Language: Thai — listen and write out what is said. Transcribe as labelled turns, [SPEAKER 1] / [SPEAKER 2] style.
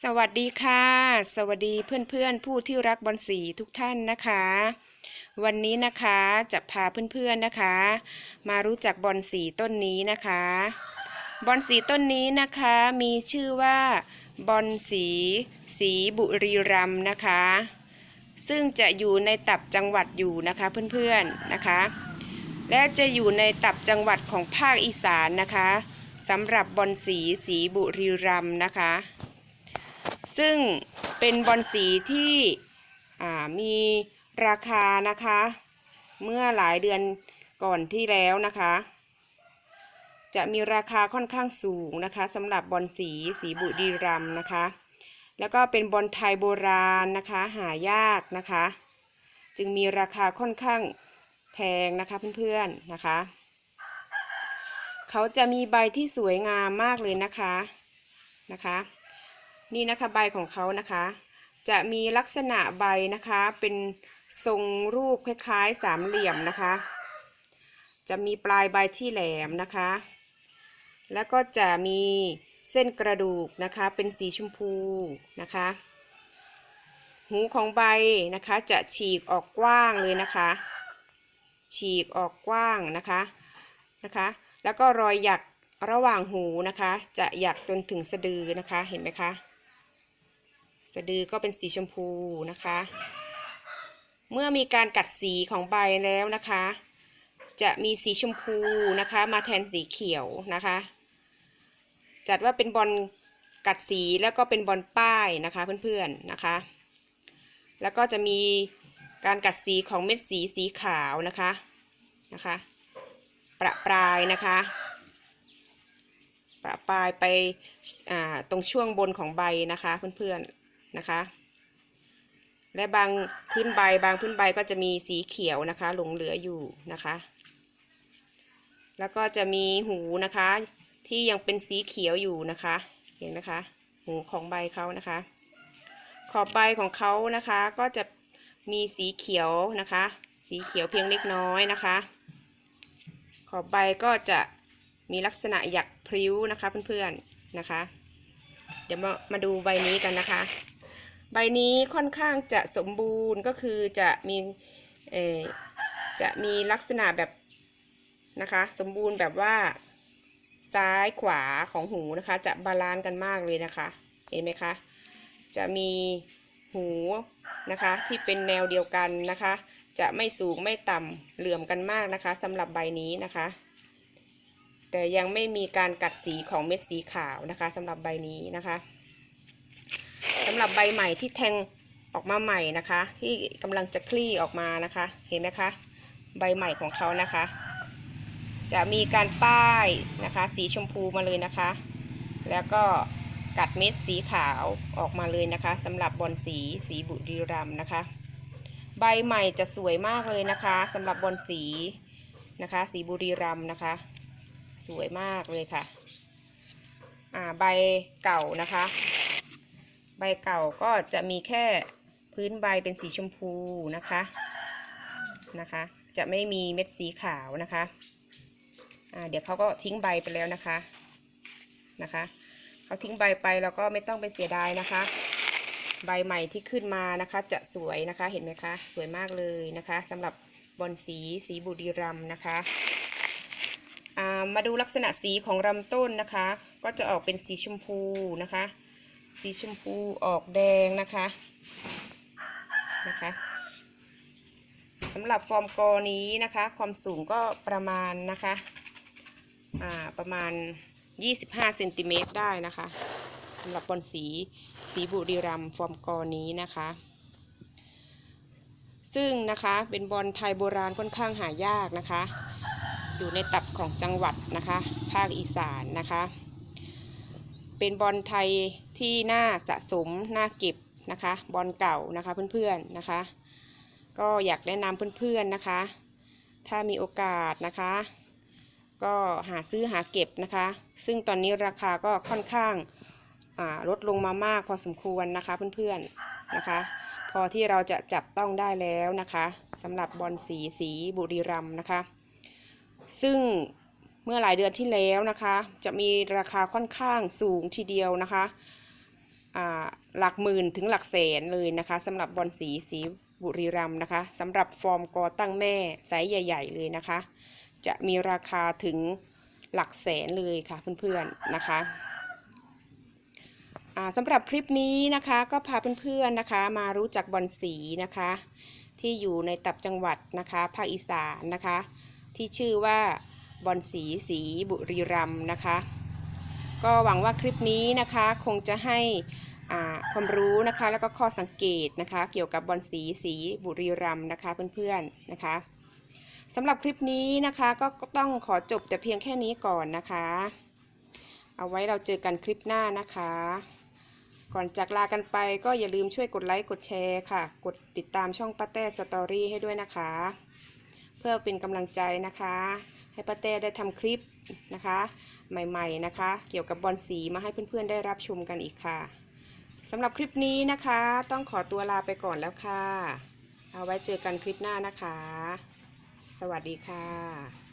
[SPEAKER 1] สวัสดีค่ะ สวัสดีเพื่อนๆ ผู้ที่รักบอลสีทุกท่านนะคะ วันนี้นะคะจะพาเพื่อนๆนะคะ มารู้จักบอลสีต้นนี้นะคะ บอลสีต้นนี้นะคะมีชื่อว่าบอลสีสีบุรีรัมนะคะ ซึ่งจะอยู่ในตับจังหวัดอยู่นะคะเพื่อนๆนะคะ และจะอยู่ในตับจังหวัดของภาคอีสานนะคะสำหรับบอลสีสีบุรีรัมนะคะ ซึ่งเป็นบอลสีที่มีราคานะคะ เมื่อหลายเดือนก่อนที่แล้วนะคะ จะมีราคาค่อนข้างสูงนะคะสำหรับบอลสีสีบุรีรัมนะคะ แล้วก็เป็นบอลไทยโบราณนะคะหายากนะคะ จึงมีราคาค่อนข้างแพงนะคะเพื่อนๆนะคะ เขาจะมีใบที่สวยงามมากเลยนะคะนะคะ นี่นะคะใบของเขานะคะ จะมีลักษณะใบนะคะเป็นทรงรูปคล้ายๆสามเหลี่ยมนะคะ จะมีปลายใบที่แหลมนะคะ แล้วก็จะมีเส้นกระดูกนะคะเป็นสีชมพูนะคะ หูของใบนะคะจะฉีกออกกว้างเลยนะคะ ฉีกออกกว้างนะคะนะคะ แล้วก็รอยหยักระหว่างหูนะคะ จะหยักจนถึงสะดือนะคะเห็นไหมคะ สะดือก็เป็นสีชมพูนะคะ เมื่อมีการกัดสีของใบแล้วนะคะ จะมีสีชมพูนะคะ มาแทนสีเขียวนะคะ จัดว่าเป็นบอลกัดสีแล้วก็เป็นบอลป้ายนะคะเพื่อนๆนะคะ แล้วก็จะมีการกัดสีของเม็ดสีสีขาวนะคะนะคะประปรายนะคะประปรายไปอ่าตรงช่วงบนของใบนะคะเพื่อนๆ นะคะ และบางพื้นใบบางพื้นใบก็จะมีสีเขียวนะคะ หลงเหลืออยู่นะคะ แล้วก็จะมีหูนะคะ ที่ยังเป็นสีเขียวอยู่นะคะเห็นนะคะ หูของใบเขานะคะ ขอบใบของเขานะคะก็จะมีสีเขียวนะคะ สีเขียวเพียงเล็กน้อยนะคะ ขอบใบก็จะมีลักษณะหยักพริ้วนะคะเพื่อนๆนะคะ เดี๋ยวมามาดูใบนี้กันนะคะ ใบนี้ค่อนข้างจะสมบูรณ์ก็คือจะมีจะมีลักษณะแบบนะคะสมบูรณ์แบบว่าซ้ายขวาของหูนะคะ จะบาลานซ์กันมากเลยนะคะ เห็นไหมคะ จะมีหูนะคะที่เป็นแนวเดียวกันนะคะ จะไม่สูงไม่ต่ำเหลื่อมกันมากนะคะสำหรับใบนี้นะคะ แต่ยังไม่มีการกัดสีของเม็ดสีขาวนะคะสำหรับใบนี้นะคะำหรับใบใหม่ที่แทงออกมาใหม่นะคะ ที่กำลังจะคลี่ออกมานะคะ เห็นไหมคะใบใหม่ของเขานะคะ จะมีการป้ายนะคะ สีชมพูมาเลยนะคะ แล้วก็กัดเม็ดสีขาวออกมาเลยนะคะสำหรับบอลสีสีบุรีรัมนะคะ ใบใหม่จะสวยมากเลยนะคะสำหรับบอลสีนะคะ สีบุรีรัมนะคะ สวยมากเลยค่ะ อ่าใบเก่านะคะ บเก่าก็จะมีแค่พื้นใบเป็นสีชมพูนะคะนะคะ จะไม่มีเม็ดสีขาวนะคะอ่าเดี๋ยวเขาก็ทิ้งใบไปแล้วนะคะนะคะเขาทิ้งใบไปแล้วก็ไม่ต้องไปเสียดายนะคะ ใบใหม่ที่ขึ้นมานะคะ จะสวยนะคะเห็นไหมคะสวยมากเลยนะคะสำหรับบอลสีสีบุรีรัมนะคะามาดูลักษณะสีของลำต้นนะคะ ก็จะออกเป็นสีชมพูนะคะ สีชมพูออกแดงนะคะนะคะสำหรับฟอร์มกอนี้นะคะ ความสูงก็ประมาณนะคะอ่าประมาณ 25เซนติเมตรได้นะคะสำหรับบอลสีสีบุรีรัมฟอร์มกอนี้นะคะ ซึ่งนะคะเป็นบอลไทยโบราณค่อนข้างหายากนะคะ อยู่ในตับของจังหวัดนะคะ ภาคอีสานนะคะ เป็นบอลไทยที่น่าสะสมน่าเก็บนะคะ บอลเก่านะคะเพื่อนๆนะคะ ก็อยากแนะนำเพื่อนๆนะคะ ถ้ามีโอกาสนะคะ ก็หาซื้อหาเก็บนะคะ ซึ่งตอนนี้ราคาก็ค่อนข้างาลดลงมามากพอสมควรนะคะเพื่อนๆนะคะ พอที่เราจะจับต้องได้แล้วนะคะสำหรับบอลสีสีบุรีรัมนะคะ ซึ่ง เมื่อหลายเดือนที่แล้วนะคะ จะมีราคาค่อนข้างสูงทีเดียวนะคะหลักหมื่นถึงหลักแสนเลยนะคะสำหรับบอลสีสีบุรีรัมนะคะสำหรับฟอร์มกอตั้งแม่ไซส์ใหญ่ ๆ เลยนะคะ จะมีราคาถึงหลักแสนเลยค่ะเพื่อนๆนะคะสำหรับคลิปนี้นะคะก็พาเพื่อนๆนะคะ มารู้จักบอลสีนะคะ ที่อยู่ในตับจังหวัดนะคะภาคอีสานนะคะ ที่ชื่อว่า บอลสีสีบุรีรัมย์นะคะ ก็หวังว่าคลิปนี้นะคะคงจะให้ความรู้นะคะแล้วก็ข้อสังเกตนะคะ เกี่ยวกับบอลสีสีบุรีรัมย์นะคะเพื่อนๆนะคะสำหรับคลิปนี้นะคะก็ก็ต้องขอจบแต่เพียงแค่นี้ก่อนนะคะ เอาไว้เราเจอกันคลิปหน้านะคะ ก่อนจากลากันไปก็อย่าลืมช่วยกดไลค์กดแชร์ค่ะ กดติดตามช่องป้าแต้สตอรี่ให้ด้วยนะคะ เพื่อเป็นกำลังใจนะคะ ให้ป้าแต้ได้ทำคลิปนะคะ ใหม่ๆนะคะ เกี่ยวกับบอลสีมาให้เพื่อนๆได้รับชมกันอีกค่ะสำหรับคลิปนี้นะคะ ต้องขอตัวลาไปก่อนแล้วค่ะ เอาไว้เจอกันคลิปหน้านะคะ สวัสดีค่ะ